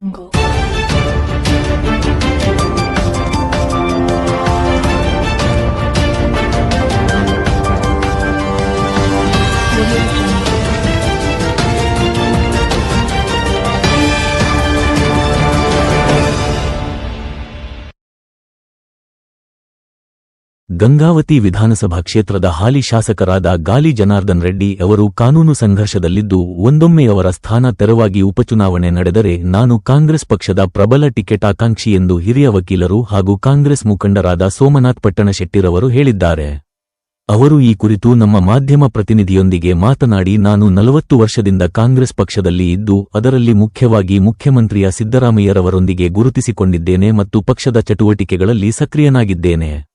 거. ಗಂಗಾವತಿ ವಿಧಾನಸಭಾ ಕ್ಷೇತ್ರದ ಹಾಲಿ ಶಾಸಕರಾದ ಗಾಲಿ ಜನಾರ್ದನ್ ರೆಡ್ಡಿ ಅವರು ಕಾನೂನು ಸಂಘರ್ಷದಲ್ಲಿದ್ದು, ಒಂದೊಮ್ಮೆ ಅವರ ಸ್ಥಾನ ತೆರವಾಗಿ ಉಪಚುನಾವಣೆ ನಡೆದರೆ ನಾನು ಕಾಂಗ್ರೆಸ್ ಪಕ್ಷದ ಪ್ರಬಲ ಟಿಕೆಟ್ ಆಕಾಂಕ್ಷಿ ಎಂದು ಹಿರಿಯ ವಕೀಲರು ಹಾಗೂ ಕಾಂಗ್ರೆಸ್ ಮುಖಂಡರಾದ ಸೋಮನಾಥ್ ಪಟ್ಟಣಶೆಟ್ಟಿರವರು ಹೇಳಿದ್ದಾರೆ. ಅವರು ಈ ಕುರಿತು ನಮ್ಮ ಮಾಧ್ಯಮ ಪ್ರತಿನಿಧಿಯೊಂದಿಗೆ ಮಾತನಾಡಿ, ನಾನು ನಲವತ್ತು ವರ್ಷದಿಂದ ಕಾಂಗ್ರೆಸ್ ಪಕ್ಷದಲ್ಲಿ ಇದ್ದು, ಅದರಲ್ಲಿ ಮುಖ್ಯವಾಗಿ ಮುಖ್ಯಮಂತ್ರಿಯ ಸಿದ್ದರಾಮಯ್ಯರವರೊಂದಿಗೆ ಗುರುತಿಸಿಕೊಂಡಿದ್ದೇನೆ ಮತ್ತು ಪಕ್ಷದ ಚಟುವಟಿಕೆಗಳಲ್ಲಿ ಸಕ್ರಿಯನಾಗಿದ್ದೇನೆ.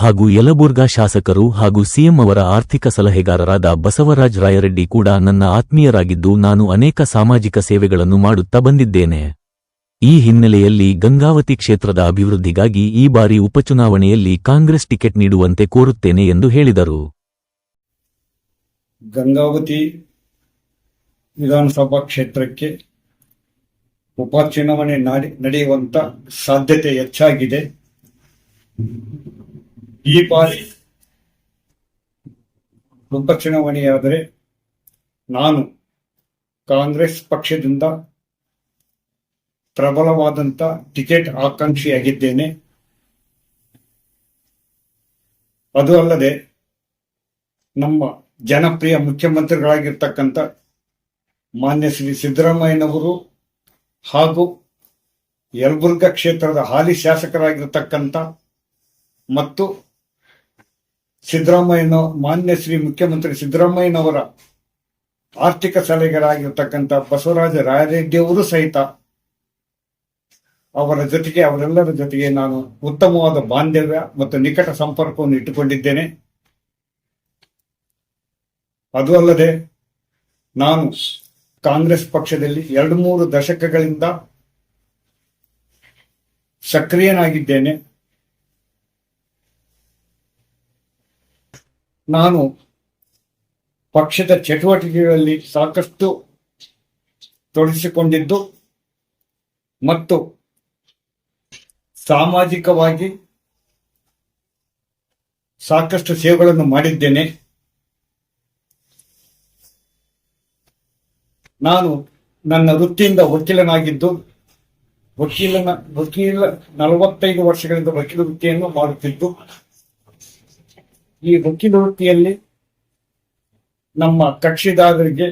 ಹಾಗೂ ಯಲಬುರ್ಗಾ ಶಾಸಕರು ಹಾಗೂ ಸಿಎಂ ಅವರ ಆರ್ಥಿಕ ಸಲಹೆಗಾರರಾದ ಬಸವರಾಜ್ ರಾಯರೆಡ್ಡಿ ಕೂಡ ನನ್ನ ಆತ್ಮೀಯರಾಗಿದ್ದು ನಾನು ಅನೇಕ ಸಾಮಾಜಿಕ ಸೇವೆಗಳನ್ನು ಮಾಡುತ್ತಾ ಬಂದಿದ್ದೇನೆ. ಈ ಹಿನ್ನೆಲೆಯಲ್ಲಿ ಗಂಗಾವತಿ ಕ್ಷೇತ್ರದ ಅಭಿವೃದ್ಧಿಗಾಗಿ ಈ ಬಾರಿ ಉಪಚುನಾವಣೆಯಲ್ಲಿ ಕಾಂಗ್ರೆಸ್ ಟಿಕೆಟ್ ನೀಡುವಂತೆ ಕೋರುತ್ತೇನೆ ಎಂದು ಹೇಳಿದರು. ಗಂಗಾವತಿ ವಿಧಾನಸಭಾ ಕ್ಷೇತ್ರಕ್ಕೆ ಉಪಚುನಾವಣೆ ನಡೆಯುವಂತ ಸಾಧ್ಯತೆ ಹೆಚ್ಚಾಗಿದೆ. ಈ ಬಾರಿ ಉಪಚುನಾವಣೆಯಾದರೆ ನಾನು ಕಾಂಗ್ರೆಸ್ ಪಕ್ಷದಿಂದ ಪ್ರಬಲವಾದಂತ ಟಿಕೆಟ್ ಆಕಾಂಕ್ಷಿಯಾಗಿದ್ದೇನೆ. ಅದು ಅಲ್ಲದೆ ನಮ್ಮ ಜನಪ್ರಿಯ ಮುಖ್ಯಮಂತ್ರಿಗಳಾಗಿರ್ತಕ್ಕಂಥ ಮಾನ್ಯ ಶ್ರೀ ಸಿದ್ದರಾಮಯ್ಯನವರು ಹಾಗೂ ಯಲಬುರ್ಗ ಕ್ಷೇತ್ರದ ಹಾಲಿ ಶಾಸಕರಾಗಿರ್ತಕ್ಕಂಥ ಮತ್ತು ಸಿದ್ದರಾಮಯ್ಯನ ಮಾನ್ಯ ಶ್ರೀ ಮುಖ್ಯಮಂತ್ರಿ ಸಿದ್ದರಾಮಯ್ಯನವರ ಆರ್ಥಿಕ ಸಲಹೆಗಾರರಾಗಿರ್ತಕ್ಕಂಥ ಬಸವರಾಜ ರಾಯರೆಡ್ಡಿ ಅವರು ಸಹಿತ ಅವರ ಜೊತೆಗೆ, ಅವರೆಲ್ಲರ ಜೊತೆಗೆ ನಾನು ಉತ್ತಮವಾದ ಬಾಂಧವ್ಯ ಮತ್ತು ನಿಕಟ ಸಂಪರ್ಕವನ್ನು ಇಟ್ಟುಕೊಂಡಿದ್ದೇನೆ. ಅದು ಅಲ್ಲದೆ ನಾನು ಕಾಂಗ್ರೆಸ್ ಪಕ್ಷದಲ್ಲಿ ಎರಡು ಮೂರು ದಶಕಗಳಿಂದ ಸಕ್ರಿಯನಾಗಿದ್ದೇನೆ. ನಾನು ಪಕ್ಷದ ಚಟುವಟಿಕೆಗಳಲ್ಲಿ ಸಾಕಷ್ಟು ತೊಡಗಿಸಿಕೊಂಡಿದ್ದು ಮತ್ತು ಸಾಮಾಜಿಕವಾಗಿ ಸಾಕಷ್ಟು ಸೇವೆಗಳನ್ನು ಮಾಡಿದ್ದೇನೆ. ನಾನು ನನ್ನ ವೃತ್ತಿಯಿಂದ ವಕೀಲನಾಗಿದ್ದು ವಕೀಲನ ವಕೀಲ ನಲವತ್ತೈದು ವರ್ಷಗಳಿಂದ ವಕೀಲ ವೃತ್ತಿಯನ್ನು ಮಾಡುತ್ತಿದ್ದು. ಈ ವಕೀಲ ನಮ್ಮ ಕಕ್ಷಿದಾರರಿಗೆ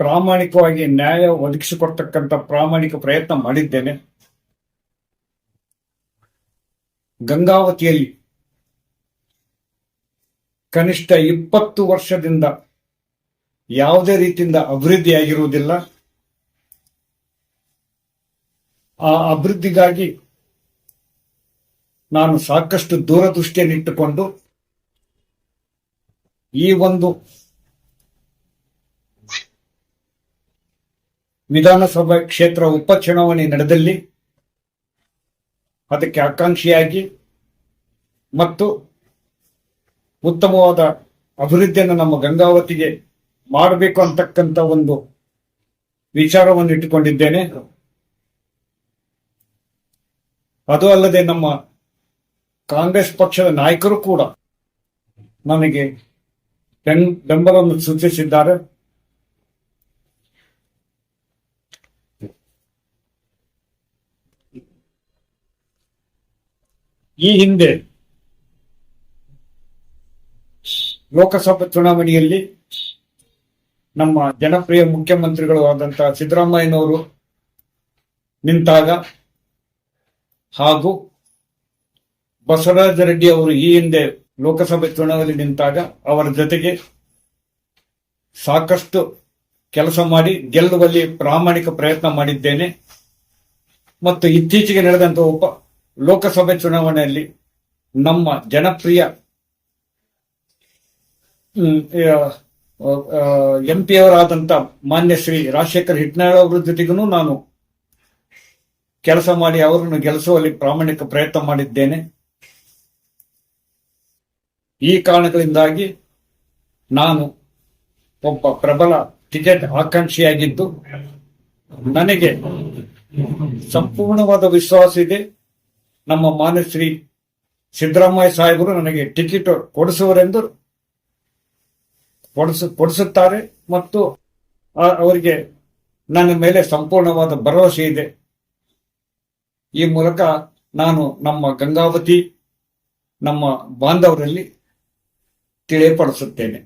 ಪ್ರಾಮಾಣಿಕವಾಗಿ ನ್ಯಾಯ ಒದಗಿಸಿಕೊಡ್ತಕ್ಕಂಥ ಪ್ರಾಮಾಣಿಕ ಪ್ರಯತ್ನ ಮಾಡಿದ್ದೇನೆ. ಗಂಗಾವತಿಯಲ್ಲಿ ಕನಿಷ್ಠ ಇಪ್ಪತ್ತು ವರ್ಷದಿಂದ ಯಾವುದೇ ರೀತಿಯಿಂದ ಅಭಿವೃದ್ಧಿಯಾಗಿರುವುದಿಲ್ಲ ಆ ಅಭಿವೃದ್ಧಿಗಾಗಿ ನಾನು ಸಾಕಷ್ಟು ದೂರದೃಷ್ಟಿಯನ್ನಿಟ್ಟುಕೊಂಡು ಈ ಒಂದು ವಿಧಾನಸಭಾ ಕ್ಷೇತ್ರ ಉಪಚುನಾವಣೆ ನಡೆದಲ್ಲಿ ಅದಕ್ಕೆ ಆಕಾಂಕ್ಷಿಯಾಗಿ ಮತ್ತು ಉತ್ತಮವಾದ ಅಭಿವೃದ್ಧಿಯನ್ನು ನಮ್ಮ ಗಂಗಾವತಿಗೆ ಮಾಡಬೇಕು ಅಂತಕ್ಕಂಥ ಒಂದು ವಿಚಾರವನ್ನು ಇಟ್ಟುಕೊಂಡಿದ್ದೇನೆ. ಅದು ಅಲ್ಲದೆ ನಮ್ಮ ಕಾಂಗ್ರೆಸ್ ಪಕ್ಷದ ನಾಯಕರು ಕೂಡ ನನಗೆ ಬೆಂಬಲವನ್ನು ಸೂಚಿಸಿದ್ದಾರೆ. ಈ ಹಿಂದೆ ಲೋಕಸಭಾ ಚುನಾವಣೆಯಲ್ಲಿ ನಮ್ಮ ಜನಪ್ರಿಯ ಮುಖ್ಯಮಂತ್ರಿಗಳು ಆದಂತಹ ಸಿದ್ದರಾಮಯ್ಯನವರು ನಿಂತಾಗ ಹಾಗೂ ಬಸವರಾಜ ರೆಡ್ಡಿ ಅವರು ಈ ಹಿಂದೆ ಲೋಕಸಭೆ ಚುನಾವಣೆಯಲ್ಲಿ ನಿಂತಾಗ ಅವರ ಜೊತೆಗೆ ಸಾಕಷ್ಟು ಕೆಲಸ ಮಾಡಿ ಗೆಲ್ಲುವಲ್ಲಿ ಪ್ರಾಮಾಣಿಕ ಪ್ರಯತ್ನ ಮಾಡಿದ್ದೇನೆ. ಮತ್ತು ಇತ್ತೀಚೆಗೆ ನಡೆದಂತಹ ಉಪ ಲೋಕಸಭೆ ಚುನಾವಣೆಯಲ್ಲಿ ನಮ್ಮ ಜನಪ್ರಿಯ ಎಂ ಪಿ ಅವರಾದಂತ ಮಾನ್ಯ ಶ್ರೀ ರಾಜಶೇಖರ್ ಹಿಟ್ನಾಳ್ ಅವರ ಜೊತೆಗೂ ನಾನು ಕೆಲಸ ಮಾಡಿ ಅವರನ್ನು ಗೆಲ್ಲಿಸುವಲ್ಲಿ ಪ್ರಾಮಾಣಿಕ ಪ್ರಯತ್ನ ಮಾಡಿದ್ದೇನೆ. ಈ ಕಾರಣಗಳಿಂದಾಗಿ ನಾನು ಒಬ್ಬ ಪ್ರಬಲ ಟಿಕೆಟ್ ಆಕಾಂಕ್ಷಿಯಾಗಿದ್ದು, ನನಗೆ ಸಂಪೂರ್ಣವಾದ ವಿಶ್ವಾಸ ಇದೆ. ನಮ್ಮ ಮಾನಶ್ರೀ ಶ್ರೀ ಸಿದ್ದರಾಮಯ್ಯ ಸಾಹೇಬರು ನನಗೆ ಟಿಕೆಟ್ ಕೊಡಿಸುವರೆಂದು ಕೊಡಿಸ, ಕೊಡಿಸುತ್ತಾರೆ ಮತ್ತು ಅವರಿಗೆ ನನ್ನ ಮೇಲೆ ಸಂಪೂರ್ಣವಾದ ಭರವಸೆ ಇದೆ. ಈ ಮೂಲಕ ನಾನು ನಮ್ಮ ಗಂಗಾವತಿ, ನಮ್ಮ ಬಾಂಧವರಲ್ಲಿ ತಿಳಿಯಪಡಿಸುತ್ತೇನೆ